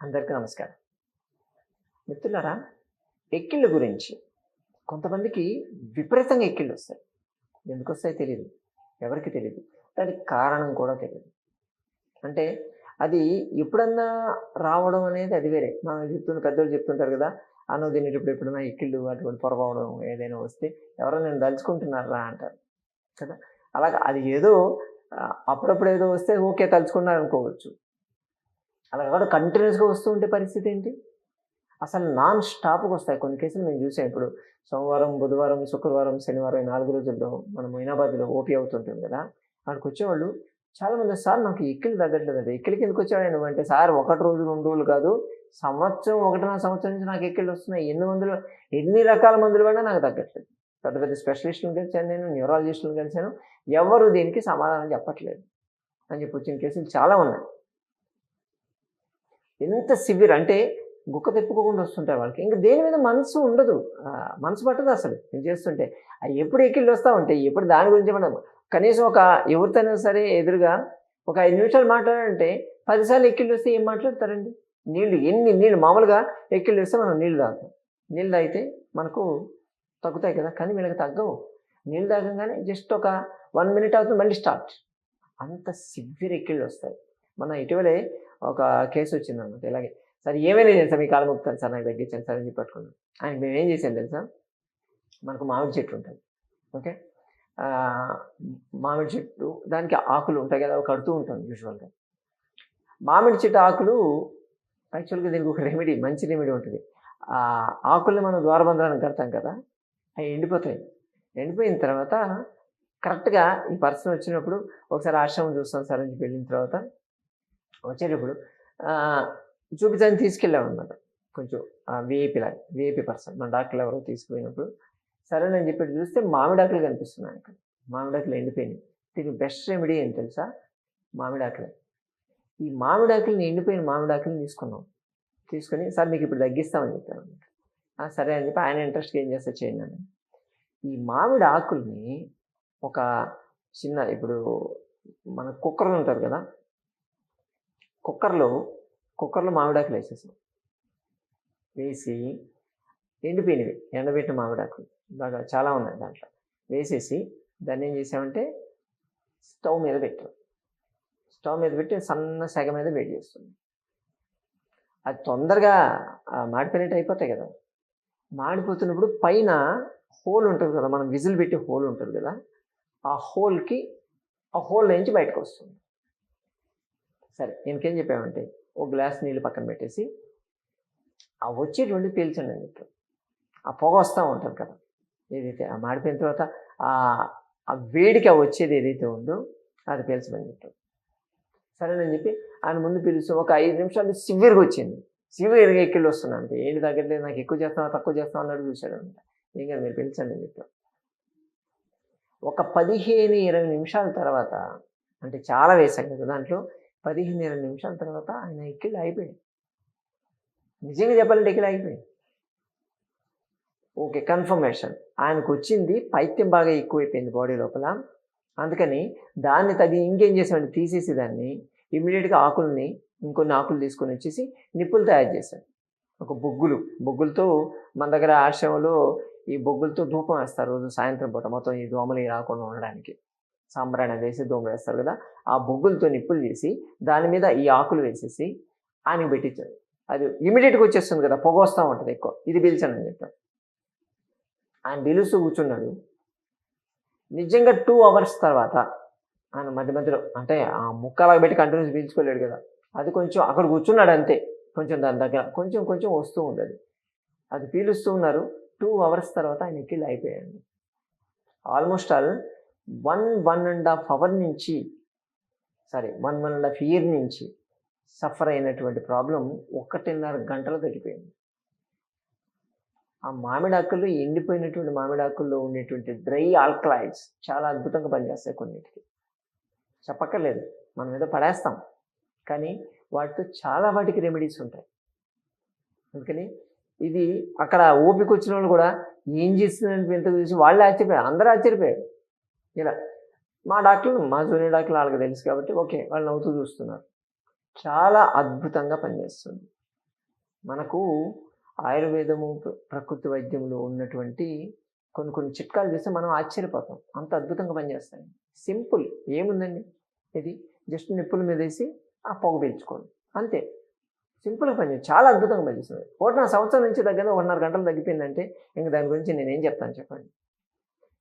అందరికీ నమస్కారం. మిత్రులారా ఎక్కిళ్ళ గురించి. కొంతమందికి విపరీతంగా ఎక్కిళ్ళు వస్తాయి. ఎందుకు వస్తాయి తెలియదు ఎవరికి తెలియదు దానికి కారణం కూడా తెలియదు అంటే అది ఎప్పుడన్నా రావడం అనేది అది వేరే. మనం చెప్తున్న పెద్దోళ్ళు చెప్తుంటారు కదా అన్నం తినేటప్పుడు ఎప్పుడన్నా ఎక్కిళ్ళు అటువంటి పొరపవడం ఏదైనా వస్తే ఎవరో నేను దలుచుకుంటున్నారా అంటారు. కదా? అలాగా అది ఏదో అప్పుడప్పుడు ఏదో వస్తే ఓకే తలుచుకున్నారు అనుకోవచ్చు అలా కూడా కంటిన్యూస్గా వస్తూ ఉండే పరిస్థితి ఏంటి? అసలు నాన్ స్టాప్గా వస్తాయి. కొన్ని కేసులు మేము చూసాం. ఇప్పుడు సోమవారం బుధవారం శుక్రవారం శనివారం ఈ నాలుగు రోజుల్లో మనం మైనాబాద్లో ఓపీ అవుతుంటుంది కదా. అక్కడికి వచ్చేవాళ్ళు చాలా మంది సార్ నాకు ఎక్కిలు తగ్గట్లేదు అది ఎక్కిలకి ఎందుకు వచ్చాడు అంటే సార్ ఒకటి రోజు రెండు రోజులు కాదు. సంవత్సరం ఒకటిన్నర సంవత్సరం నుంచి నాకు ఎక్కిళ్ళు వస్తున్నాయి. ఎన్ని మందులు ఎన్ని రకాల మందులు పడినా నాకు తగ్గట్లేదు. పెద్ద పెద్ద స్పెషలిస్టులను కలిసాను నేను న్యూరాలజిస్టులను కలిసాను ఎవరు దీనికి సమాధానం చెప్పట్లేదు అని చెప్పి వచ్చిన కేసులు చాలా ఉన్నాయి. ఎంత సివియర్ అంటే గుక్క తెప్పుకోకుండా వస్తుంటారు వాళ్ళకి. ఇంకా దేని మీద మనసు ఉండదు. మనసు పట్టదు అసలు. నేను చేస్తుంటే ఎప్పుడు ఎక్కిళ్ళు వస్తూ ఉంటాయి. ఎప్పుడు దాని గురించి మనం కనీసం ఒక ఎవరితోనైనా సరే ఎదురుగా ఒక ఐదు నిమిషాలు మాట్లాడాలంటే పదిసార్లు ఎక్కిళ్ళు వస్తే ఏం మాట్లాడతారండి? నీళ్ళు ఎన్ని నీళ్ళు? మామూలుగా ఎక్కిళ్ళు వస్తే మనం నీళ్ళు తాగుతాం. నీళ్ళు తాగితే మనకు తగ్గుతాయి కదా. కానీ వీళ్ళకి తగ్గవు. నీళ్ళు తాగంగానే జస్ట్ ఒక వన్ మినిట్ అవుతుంది మళ్ళీ స్టార్ట్. అంత సివియర్ ఎక్కిళ్ళు వస్తాయి. మన ఇటీవలే ఒక కేసు వచ్చింది అనమాట ఇలాగే. సార్ ఏమైనా తెలుసా? మీ కాలం ముక్తాను సార్ నాకు తగ్గించాను సార్ అని చెప్పి పట్టుకున్నాను. ఆయన మేము ఏం చేసాం తెలుసా? మనకు మామిడి చెట్టు ఉంటుంది. ఓకే? మామిడి చెట్టు దానికి ఆకులు ఉంటాయి కదా కడుతూ ఉంటాం యూజువల్గా మామిడి చెట్టు ఆకులు యాక్చువల్గా దీనికి ఒక రెమెడీ మంచి రెమెడీ ఉంటుంది. ఆ ఆకుల్ని మనం ద్వారబంధాలను కడతాం కదా అవి ఎండిపోతాయి. ఎండిపోయిన తర్వాత కరెక్ట్గా ఈ పర్సన్ వచ్చినప్పుడు ఒకసారి ఆశ్రమం చూస్తాం సార్ అని చెప్పి వెళ్ళిన తర్వాత వచ్చేటప్పుడు ఆ, చూపించని తీసుకెళ్ళాం అనమాట కొంచెం విఐపి లాగా విఐపి పర్సన్. మన డాక్టర్లు ఎవరో తీసుకుపోయినప్పుడు సరేనని చెప్పి చూస్తే మామిడాకులు కనిపిస్తున్నాయి ఇక్కడ మామిడాకులు ఎండిపోయినాయి. దీనికి బెస్ట్ రెమెడీ ఏంటి తెలుసా? మామిడాకులే ఈ మామిడాకులని ఎండిపోయిన మామిడాకులను తీసుకున్నాం. తీసుకొని సార్ మీకు ఇప్పుడు తగ్గిస్తామని చెప్పాను అనమాట సరే అని చెప్పి ఆయన ఇంట్రెస్ట్గా ఏం చేస్తే చేయండి అని ఈ మామిడి ఆకుల్ని ఒక చిన్న ఇప్పుడు మన కుక్కర్లు ఉంటారు కదా కుక్కర్లో కుక్కర్లో మామిడాకులు వేసేసాం. వేసి ఎండిపోయినవి ఎండబెట్టిన మామిడాకులు. బాగా చాలా ఉన్నాయి దాంట్లో. వేసేసి దాన్ని ఏం చేసామంటే స్టవ్ మీద పెట్టాం. స్టవ్ మీద పెట్టి సన్న సెగ మీద వేడి చేస్తుంది అది తొందరగా మాడిపోయినట్టు అయిపోతాయి కదా. మాడిపోతున్నప్పుడు పైన హోల్ ఉంటుంది కదా మనం విజిల్ పెట్టి హోల్ ఉంటుంది కదా ఆ హోల్కి ఆ హోల్ నుంచి బయటకు వస్తుంది. సరే ఇంకేం చెప్పామంటే ఓ గ్లాస్ నీళ్ళు పక్కన పెట్టేసి ఆ వచ్చేటువంటి పీల్చండి అని ఆ పొగ వస్తూ ఉంటుంది కదా ఏదైతే ఆ మాడిపోయిన తర్వాత ఆ ఆ వేడికి ఆ వచ్చేది ఏదైతే ఉందో అది పీల్చమని చెప్పారు సరేనని చెప్పి ఆయన ముందు పిలుస్తూ ఒక ఐదు నిమిషాలు సివియర్గా వచ్చింది. సివియర్గా ఎక్కిళ్ళు వస్తున్నాను అంటే ఏంటి తగ్గట్లేదు నాకు ఎక్కువ చేస్తావా తక్కువ చేస్తావా అన్నట్టు చూశాడు అనమాట. ఇంకా మీరు పిలిచండి అని చెప్పారు ఒక పదిహేను ఇరవై నిమిషాల తర్వాత అంటే చాలా వేసాం కదా దాంట్లో పదిహేను ఇరవై నిమిషాల తర్వాత ఆయన ఎక్కిళ్ళు అయిపోయాయి నిజంగా చెప్పాలంటే ఎక్కిళ్ళు అయిపోయాయి ఓకే కన్ఫర్మేషన్. ఆయనకు వచ్చింది పైత్యం బాగా ఎక్కువైపోయింది బాడీ లోపల. అందుకని దాన్ని తగి ఇంకేం చేసామంటే తీసేసి దాన్ని ఇమీడియట్గా ఆకుల్ని ఇంకొన్ని ఆకులు తీసుకొని వచ్చేసి నిప్పులు తయారు చేశాడు. ఒక బొగ్గులు. బొగ్గులతో మన దగ్గర ఆశ్రమంలో ఈ బొగ్గులతో ధూపం వేస్తారు రోజు సాయంత్రం పూట. మొత్తం ఈ దోమలు రాకుండా ఉండడానికి. సాంబ్రాణి వేసి దోమ వేస్తారు కదా. ఆ బొగ్గులతో నిప్పులు చేసి దాని మీద ఈ ఆకులు వేసేసి ఆయనకి పెట్టించాడు అది ఇమీడియట్గా వచ్చేస్తుంది కదా పొగ వస్తూ ఉంటుంది ఎక్కువ. ఇది పిలిచాను అని ఆయన పిలుస్తూ కూర్చున్నాడు. నిజంగా టూ అవర్స్ తర్వాత ఆయన మధ్య మధ్యలో అంటే ఆ ముక్కలాగా పెట్టి కంటిన్యూస్ పీల్చుకోలేడు కదా. అది కొంచెం అక్కడ కూర్చున్నాడు అంతే. కొంచెం దాని దగ్గర కొంచెం కొంచెం వస్తూ ఉండదు. అది పీలుస్తూ ఉన్నారు. టూ అవర్స్ తర్వాత ఆయన ఎక్కిళ్ళు అయిపోయాడు. Almost all one one and half hour నుంచి sorry one one and half year నుంచి సఫర్ అయినటువంటి ప్రాబ్లం ఒకటిన్నర గంటలో తగ్గిపోయింది. ఆ మామిడాకులు ఎండిపోయినటువంటి మామిడాకుల్లో ఉండేటువంటి డ్రై ఆల్కలాయిడ్స్ చాలా అద్భుతంగా పనిచేస్తాయి కొన్నిటికి. చెప్పక్కర్లేదు మనం ఏదో పడేస్తాం కానీ వాటితో చాలా వాటికి రెమెడీస్ ఉంటాయి. అందుకని ఇది అక్కడ ఓపిక వచ్చిన వాళ్ళు కూడా ఏం చేస్తుందని ఎంత చూసి వాళ్ళు ఆశ్చర్యపోయారు అందరూ ఆశ్చర్యపోయారు. ఇలా. మా డాక్టర్లు మా జూనియర్ డాక్టర్లు వాళ్ళకి తెలుసు కాబట్టి ఓకే వాళ్ళు నవ్వుతూ చూస్తున్నారు. చాలా అద్భుతంగా పనిచేస్తుంది. మనకు ఆయుర్వేదము ప్రకృతి వైద్యంలో ఉన్నటువంటి కొన్ని కొన్ని చిట్కాలు చూస్తే మనం ఆశ్చర్యపోతాం. అంత అద్భుతంగా పనిచేస్తాయి. సింపుల్. ఏముందండి? ఇది జస్ట్ నిప్పుల మీద వేసి ఆ పొగ పీల్చుకోండి అంతే. సింపుల్గా పనిచేస్తుంది. చాలా అద్భుతంగా పనిచేస్తుంది. ఒకటిన్నర సంవత్సరం నుంచి దగ్గర ఒకటిన్నర గంటలు తగ్గిపోయిందంటే ఇంక దాని గురించి నేను ఏం చెప్తాను చెప్పండి.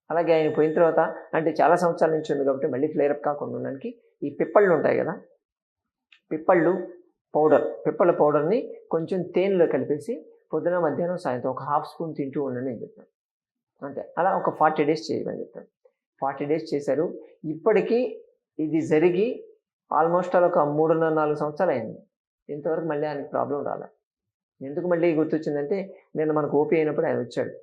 అలాగే ఆయన పోయిన తర్వాత అంటే చాలా సంవత్సరాల నుంచి ఉంది కాబట్టి మళ్ళీ ఫ్లేర్ అప్ కాకుండా ఉండడానికి ఈ పిప్పళ్ళు ఉంటాయి కదా పిప్పళ్ళు పౌడర్ పిప్పళ్ళ పౌడర్ని కొంచెం తేనెలో కలిపేసి పొద్దున మధ్యాహ్నం సాయంత్రం ఒక హాఫ్ స్పూన్ తింటూ ఉండండి అని చెప్పాను అంతే. అలా ఒక ఫార్టీ డేస్ చేయమని చెప్పాను ఫార్టీ డేస్ చేశారు. ఇప్పటికీ ఇది జరిగి ఆల్మోస్ట్ అలా ఒక మూడున్నర నాలుగు సంవత్సరాలు అయింది. ఇంతవరకు మళ్ళీ ఆయనకి ప్రాబ్లం రాలే. ఎందుకు మళ్ళీ గుర్తొచ్చిందంటే నేను మనకు ఓపీ అయినప్పుడు ఆయన వచ్చాడు.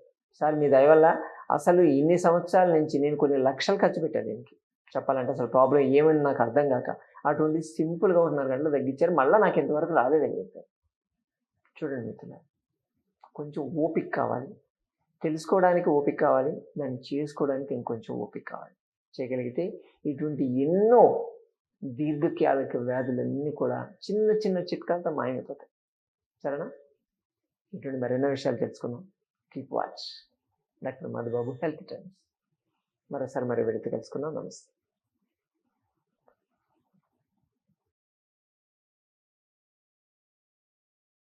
సార్ మీ దయ వల్ల అసలు ఇన్ని సంవత్సరాల నుంచి నేను కొన్ని లక్షలు ఖర్చు పెట్టాను దీనికి. చెప్పాలంటే అసలు ప్రాబ్లం ఏమైంది నాకు అర్థం కాక. అటువంటి సింపుల్గా ఉంటున్నారు గంటలు తగ్గించారు. మళ్ళీ నాకు ఇంతవరకు రాలేదని చెప్పారు. చూడండి మిత్రులు కొంచెం ఓపిక కావాలి. తెలుసుకోవడానికి ఓపిక కావాలి. దాన్ని చేసుకోవడానికి ఇంకొంచెం ఓపిక కావాలి. చేయగలిగితే ఇటువంటి ఎన్నో దీర్ఘకాలిక వ్యాధులన్నీ కూడా చిన్న చిన్న చిట్కాలతో మాయమైపోతాయి. సరేనా? ఇటువంటి మరెన్నో విషయాలు తెలుసుకుందాం. Keep watch doctor Madhubabu health times. మరోసారి మరి వెళితే కలుసుకుందాం. నమస్తే.